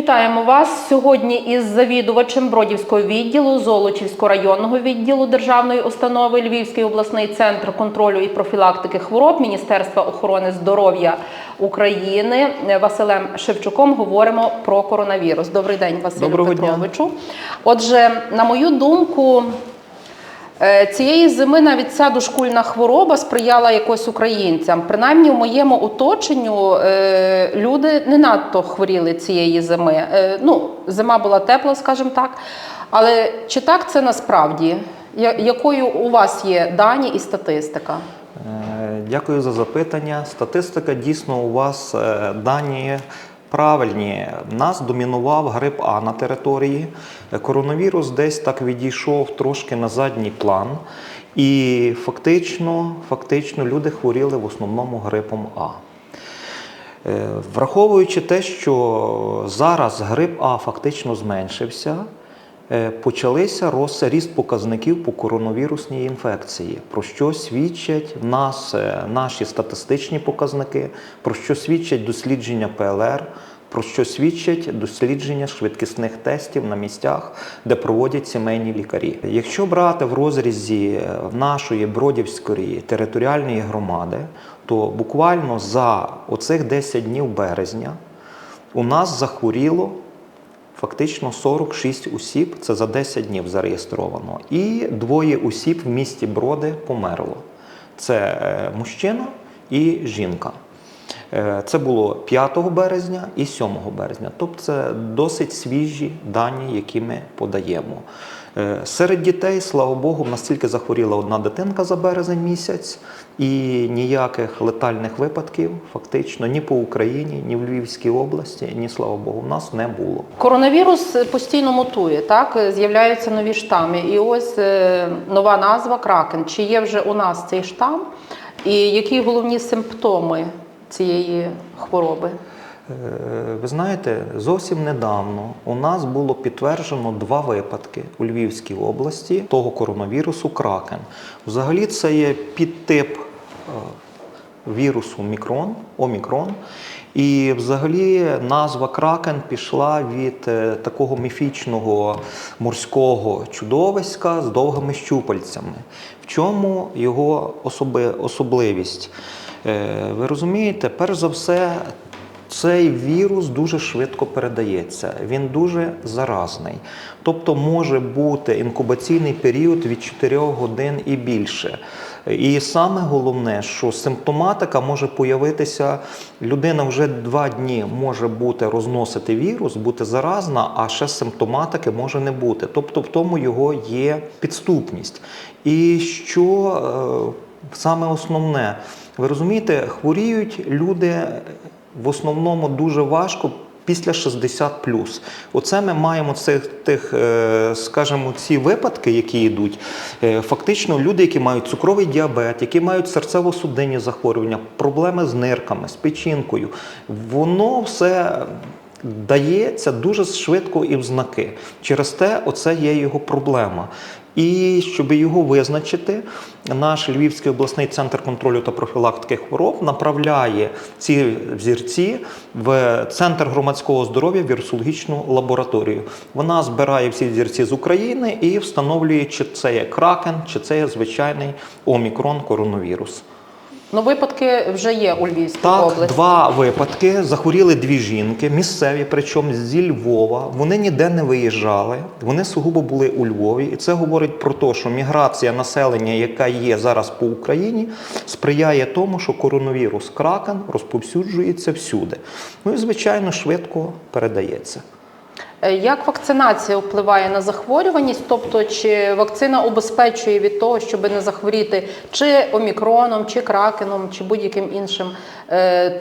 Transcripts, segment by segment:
Вітаємо вас сьогодні із завідувачем Бродівського відділу Золочівського районного відділу державної установи Львівський обласний центр контролю і профілактики хвороб Міністерства охорони здоров'я України Василем Шевчуком. Говоримо про коронавірус. Добрий день, Василю Доброго дня. Петровичу. Отже, на мою думку. Е, Цієї зими навіть ця дошкульна хвороба сприяла якось українцям. Принаймні, в моєму оточенню е, люди не надто хворіли цієї зими. Е, ну, зима була тепла, скажімо так. Але чи так це насправді? Якою у вас є дані і статистика? Дякую за запитання. Статистика дійсно у вас дані правильні. Нас домінував грип А на території. Коронавірус десь так відійшов трошки на задній план. І фактично, фактично люди хворіли в основному грипом А. Е, Враховуючи те, що зараз грип А фактично зменшився, почалися роз- ріст показників по коронавірусній інфекції, про що свідчать в нас е, наші статистичні показники, про що свідчать дослідження ПЛР. Про що свідчать дослідження швидкісних тестів на місцях, де проводять сімейні лікарі. Якщо брати в розрізі е, нашої Бродівської територіальної громади, то буквально за оцих 10 днів березня у нас захворіло фактично 46 осіб, це за 10 днів зареєстровано, і двоє осіб в місті Броди померло. Це е, мужчина і жінка. Е, Це було 5 березня і 7 березня. Тобто це досить свіжі дані, які ми подаємо. Е, Серед дітей, слава Богу, в нас тільки захворіла одна дитинка за березень місяць, і ніяких летальних випадків фактично ні по Україні, ні в Львівській області, ні слава Богу, в нас не було. Коронавірус постійно мутує, так з'являються нові штами. І ось е, нова назва Кракен. Чи є вже у нас цей штам? І які головні симптоми цієї хвороби? Е, Ви знаєте, зовсім недавно у нас було підтверджено два випадки у Львівській області того коронавірусу Кракен. Взагалі, це є підтип е, вірусу Мікрон, Омікрон. І взагалі назва Кракен пішла від е, такого міфічного морського чудовиська з довгими щупальцями. В чому його особи, особливість? Ви розумієте, перш за все, цей вірус дуже швидко передається, він дуже заразний. Тобто може бути інкубаційний період від 4 годин і більше. І саме головне, що симптоматика може появитися, людина вже два дні може бути розносити вірус, бути заразна, а ще симптоматики може не бути. Тобто в тому його є підступність. І що е, саме основне, ви розумієте, хворіють люди в основному дуже важко. Після 60 плюс. Оце ми маємо цих тих, е, скажімо, ці випадки, які йдуть. Е, Фактично, люди, які мають цукровий діабет, які мають серцево-судинні захворювання, проблеми з нирками, з печінкою, воно все дається дуже швидко і в знаки. Через те, оце є його проблема. І щоб його визначити, наш Львівський обласний центр контролю та профілактики хвороб направляє ці взірці в центр громадського здоров'я вірусологічну лабораторію. Вона збирає всі взірці з України і встановлює, чи це є кракен, чи це є звичайний омікрон коронавірус. Ну, випадки вже є у Львівській Так, області. два випадки. Захворіли дві жінки, місцеві, причому зі Львова. Вони ніде не виїжджали, вони сугубо були у Львові. І це говорить про те, що міграція населення, яка є зараз по Україні, сприяє тому, що коронавірус кракен розповсюджується всюди. Ну і звичайно швидко передається. Е, Як вакцинація впливає на захворюваність? Тобто, чи вакцина убезпечує від того, щоб не захворіти чи омікроном, чи кракеном, чи будь-яким іншим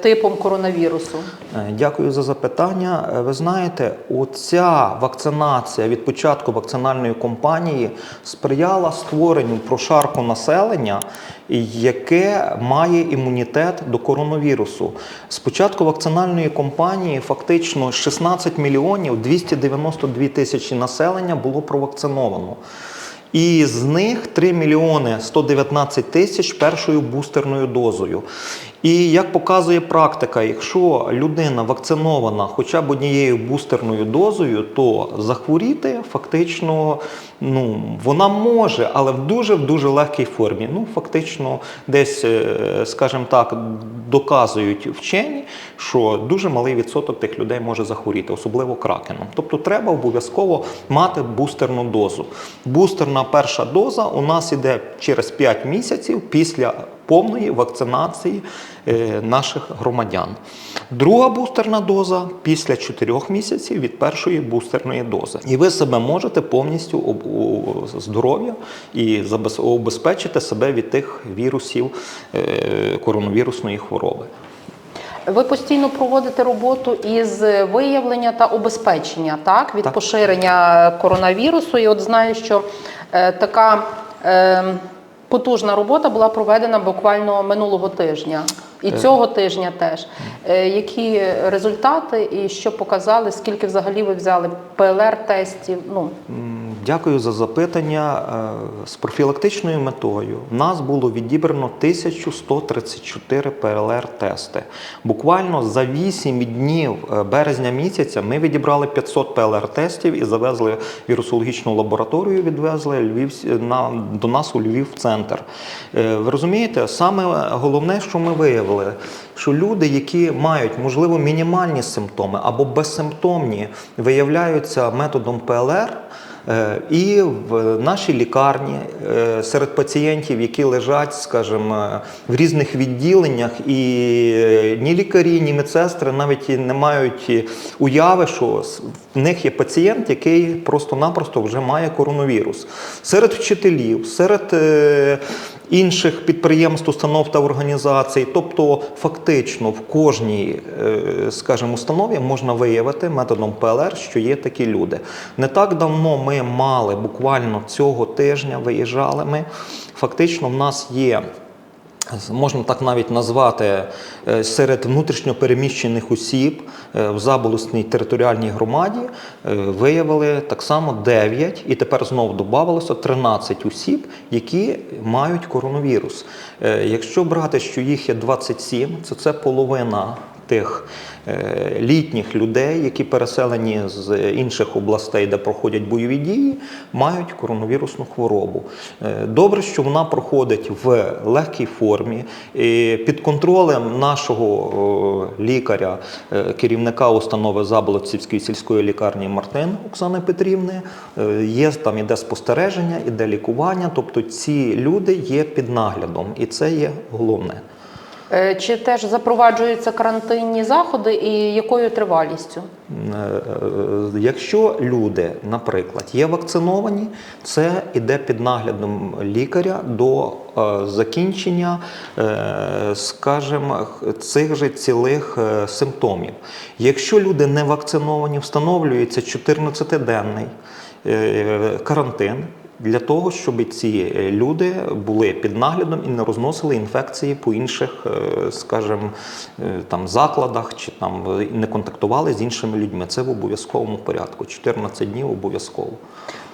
типом коронавірусу? Е, Дякую за запитання. Е, Ви знаєте, оця вакцинація від початку вакцинальної кампанії сприяла створенню прошарку населення, яке має імунітет до коронавірусу. З початку вакцинальної кампанії фактично 16 мільйонів 292 тисячі населення було провакциновано. І з них 3 мільйони 119 тисяч першою бустерною дозою. І як показує практика, якщо людина вакцинована хоча б однією бустерною дозою, то захворіти фактично ну, вона може, але в дуже в дуже легкій формі. Ну, фактично, десь, е, скажімо так, доказують вчені, що дуже малий відсоток тих людей може захворіти, особливо кракеном. Тобто треба обов'язково мати бустерну дозу. Бустерна перша доза у нас іде через 5 місяців після повної вакцинації е, наших громадян. Друга бустерна доза після 4 місяців від першої бустерної дози. І ви себе можете повністю здоров'я і обезпечити себе від тих вірусів е, коронавірусної хвороби. Ви постійно проводите роботу із виявлення та обезпечення так, від Так. поширення коронавірусу. І от знаю, що е, така е, потужна робота була проведена буквально минулого тижня. І цього тижня теж. Е, які результати і що показали, скільки взагалі ви взяли ПЛР-тестів? Ну, Дякую за запитання. Е, З профілактичною метою в нас було відібрано 1134 ПЛР-тести. Буквально за 8 днів е, березня місяця ми відібрали 500 ПЛР-тестів і завезли вірусологічну лабораторію, відвезли Львів, на, до нас у Львів центр. Е, Ви розумієте, саме головне, що ми виявили, що люди, які мають, можливо, мінімальні симптоми або безсимптомні, виявляються методом ПЛР. Е, І в нашій лікарні е, серед пацієнтів, які лежать, скажімо, в різних відділеннях, і е, ні лікарі, ні медсестри навіть не мають уяви, що в них є пацієнт, який просто-напросто вже має коронавірус. Серед вчителів, серед інших підприємств, установ та організацій, тобто фактично в кожній, е, скажімо, установі можна виявити методом ПЛР, що є такі люди. Не так давно ми мали буквально цього тижня виїжджали ми. Фактично, в нас є. Можна так навіть назвати е, серед внутрішньопереміщених осіб е, в Заболосній територіальній громаді е, виявили так само 9, і тепер знову додавалося 13 осіб, які мають коронавірус. Якщо брати, що їх є 27, то це половина тих е, літніх людей, які переселені з інших областей, де проходять бойові дії, мають коронавірусну хворобу. Е, Добре, що вона проходить в легкій формі. І Під контролем нашого лікаря, е, керівника установи Заболоцівської сільської лікарні Мартин Оксани Петрівни, є там іде спостереження, іде лікування. Тобто ці люди є під наглядом, і це є головне. Е, чи теж запроваджуються карантинні заходи і якою тривалістю? Е, е, Якщо люди, наприклад, є вакциновані, це йде під наглядом лікаря до закінчення, скажімо, цих же цілих симптомів. Якщо люди не вакциновані, встановлюється 14-денний е, карантин. Для того, щоб ці е, люди були під наглядом і не розносили інфекції по інших, е, скажімо, е, там закладах чи там не контактували з іншими людьми. Це в обов'язковому порядку. 14 днів обов'язково.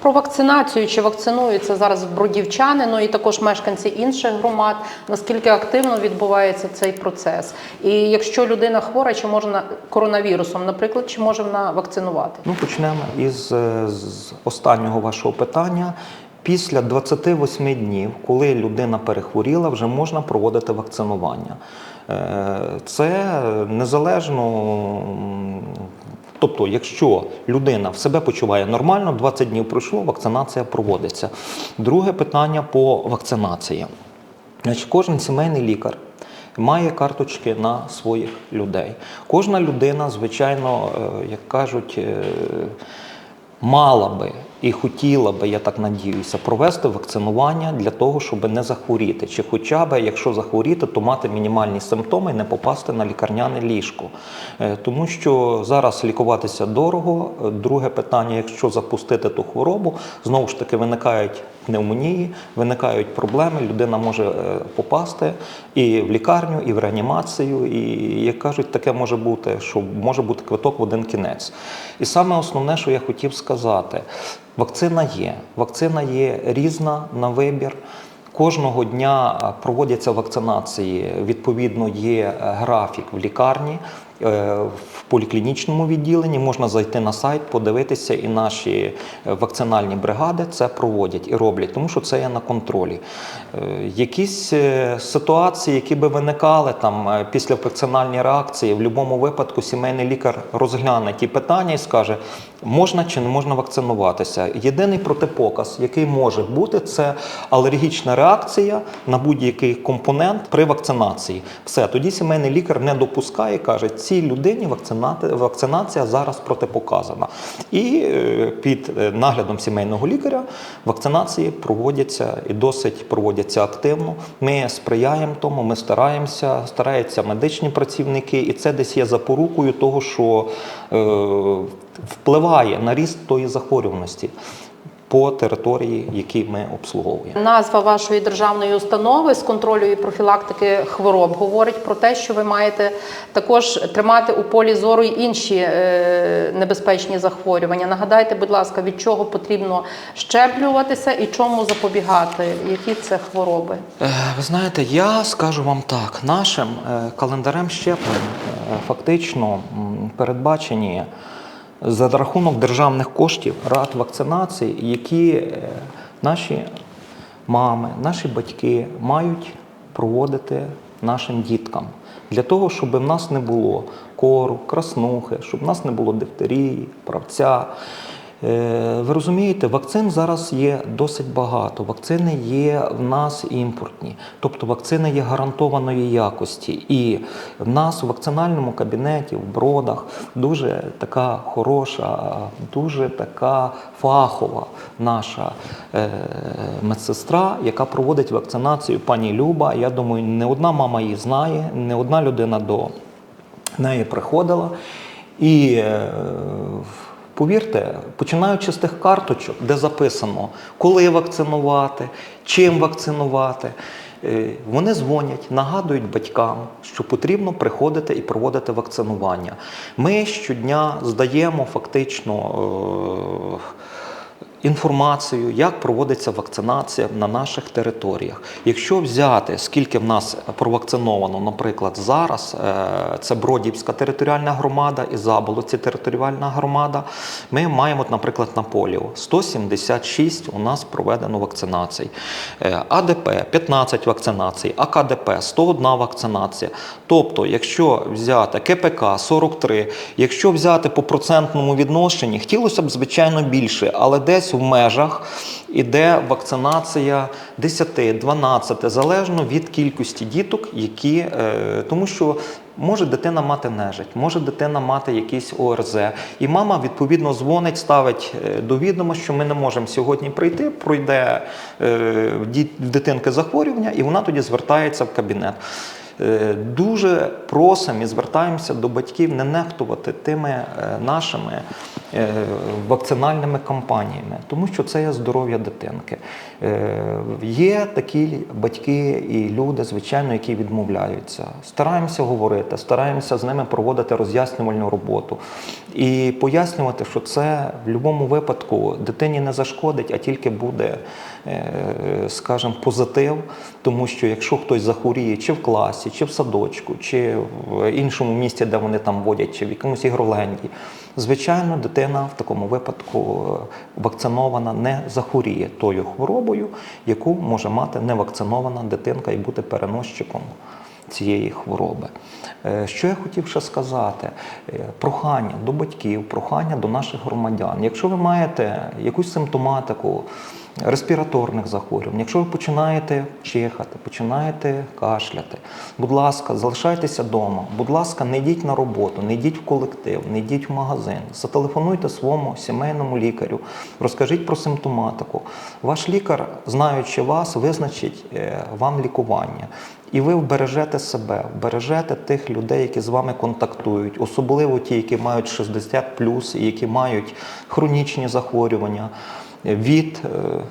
Про вакцинацію чи вакцинуються зараз бродівчани, ну і також мешканці інших громад. Наскільки активно відбувається цей процес? І якщо людина хвора, чи можна коронавірусом, наприклад, чи може вона вакцинувати? Ну, почнемо із е, з останнього вашого питання. Після 28 днів, коли людина перехворіла, вже можна проводити вакцинування. Е, Це незалежно. Тобто, якщо людина в себе почуває нормально, 20 днів пройшло, вакцинація проводиться. Друге питання по вакцинації. Значить, кожен сімейний лікар має карточки на своїх людей. Кожна людина, звичайно, е, як кажуть, е, мала би і хотіла би, я так надіюся, провести вакцинування для того, щоб не захворіти. Чи хоча б, якщо захворіти, то мати мінімальні симптоми і не попасти на лікарняне ліжко. Е, Тому що зараз лікуватися дорого. Е, Друге питання, якщо запустити ту хворобу, знову ж таки виникають пневмонії, виникають проблеми. Людина може е, попасти і в лікарню, і в реанімацію. І як кажуть, таке може бути, що може бути квиток в один кінець. І саме основне, що я хотів сказати, вакцина є. Вакцина є різна на вибір. Кожного дня е, проводяться вакцинації. Відповідно, є графік в лікарні. Е, В поліклінічному відділенні можна зайти на сайт, подивитися, і наші е, вакцинальні бригади це проводять і роблять, тому що це є на контролі. Е, Якісь ситуації, які би виникали там після вакцинальної реакції, в будь-якому випадку сімейний лікар розгляне ті питання і скаже, можна чи не можна вакцинуватися. Єдиний протипоказ, який може бути, це алергічна реакція на будь-який компонент при вакцинації. Все, тоді сімейний лікар не допускає, каже, цій людині вакцинація зараз протипоказана. І е, під е, наглядом сімейного лікаря вакцинації проводяться і досить проводяться активно. Ми сприяємо тому, ми стараємося, стараються медичні працівники, і це десь є запорукою того, що е, впливає на ріст тої захворюваності по території, які ми обслуговуємо. Назва вашої державної установи з контролю і профілактики хвороб говорить про те, що ви маєте також тримати у полі зору й інші е, небезпечні захворювання. Нагадайте, будь ласка, від чого потрібно щеплюватися і чому запобігати? Які це хвороби? Е, Ви знаєте, я скажу вам так: нашим е, календарем щеплень фактично передбачені за рахунок державних коштів рад вакцинації, які е, наші мами, наші батьки мають проводити нашим діткам. Для того, щоб в нас не було кору, краснухи, щоб в нас не було дифтерії, правця. Е, Ви розумієте, вакцин зараз є досить багато. Вакцини є в нас імпортні, тобто вакцини є гарантованої якості. І в нас в вакцинальному кабінеті, в бродах дуже така хороша, дуже така фахова наша е, медсестра, яка проводить вакцинацію пані Люба. Я думаю, не одна мама її знає, не одна людина до неї приходила. І е, повірте, починаючи з тих карточок, де записано, коли вакцинувати, чим вакцинувати. е, Вони дзвонять, нагадують батькам, що потрібно приходити і проводити вакцинування. Ми щодня здаємо фактично е, інформацію, як проводиться вакцинація на наших територіях. Якщо взяти, скільки в нас провакциновано, наприклад, зараз е, це Бродівська територіальна громада і Заболоці територіальна громада, ми маємо, наприклад, на поліо 176 у нас проведено вакцинацій. Е, АДП 15 вакцинацій, АКДП 101 вакцинація. Тобто, якщо взяти КПК 43, якщо взяти по процентному відношенні, хотілося б, звичайно, більше, але десь в межах іде вакцинація 10-12, залежно від кількості діток, які, е, тому що може дитина мати нежить, може дитина мати якийсь ОРЗ. І мама відповідно дзвонить, ставить е, до відома, що ми не можемо сьогодні прийти, пройде е, в в дитинки захворювання, і вона тоді звертається в кабінет. Е, Дуже просимо і звертаємося до батьків не нехтувати тими е, нашими е, вакцинальними кампаніями, тому що це є здоров'я дитинки. Є такі батьки і люди, звичайно, які відмовляються. Стараємося говорити, стараємося з ними проводити роз'яснювальну роботу і пояснювати, що це в будь-якому випадку дитині не зашкодить, а тільки буде, скажімо, позитив, тому що якщо хтось захворіє чи в класі, чи в садочку, чи в іншому місці, де вони там водять, чи в якомусь ігроленді, звичайно, дитина в такому випадку е, вакцинована не захворіє тою хворобою, яку може мати невакцинована дитинка і бути переносчиком цієї хвороби. Е, Що я хотів ще сказати? Е, Прохання до батьків, прохання до наших громадян. Якщо ви маєте якусь симптоматику респіраторних захворювань, якщо ви починаєте чихати, починаєте кашляти, будь ласка, залишайтеся вдома. Будь ласка, не йдіть на роботу, не йдіть в колектив, не йдіть в магазин. Зателефонуйте своєму сімейному лікарю, розкажіть про симптоматику. Ваш лікар, знаючи вас, визначить е, вам лікування. І ви вбережете себе, вбережете тих людей, які з вами контактують, особливо ті, які мають 60 і які мають хронічні захворювання від е,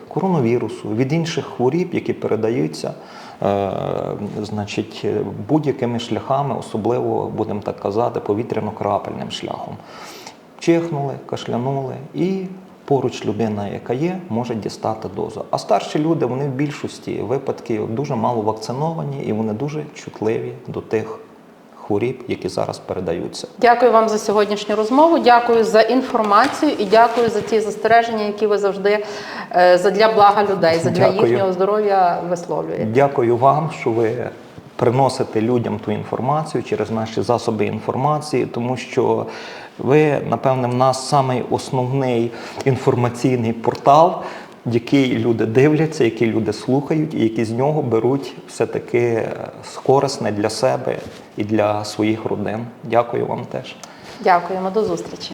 коронавірусу, від інших хворіб, які передаються е, значить, будь-якими шляхами, особливо, будемо так казати, повітряно-крапельним шляхом. Чихнули, кашлянули і поруч людина, яка є, може дістати дозу. А старші люди вони в більшості випадків дуже мало вакциновані і вони дуже чутливі до тих хворіб, які зараз передаються. Дякую вам за сьогоднішню розмову. Дякую за інформацію і дякую за ті застереження, які ви завжди е, задля блага людей, задля Дякую. їхнього здоров'я висловлюєте. Дякую вам, що ви приносите людям ту інформацію через наші засоби інформації, тому що ви, напевне, в нас самий основний інформаційний портал, який люди дивляться, який люди слухають, і які з нього беруть все-таки е, корисне для себе і для своїх родин. Дякую вам теж. Дякуємо, до зустрічі.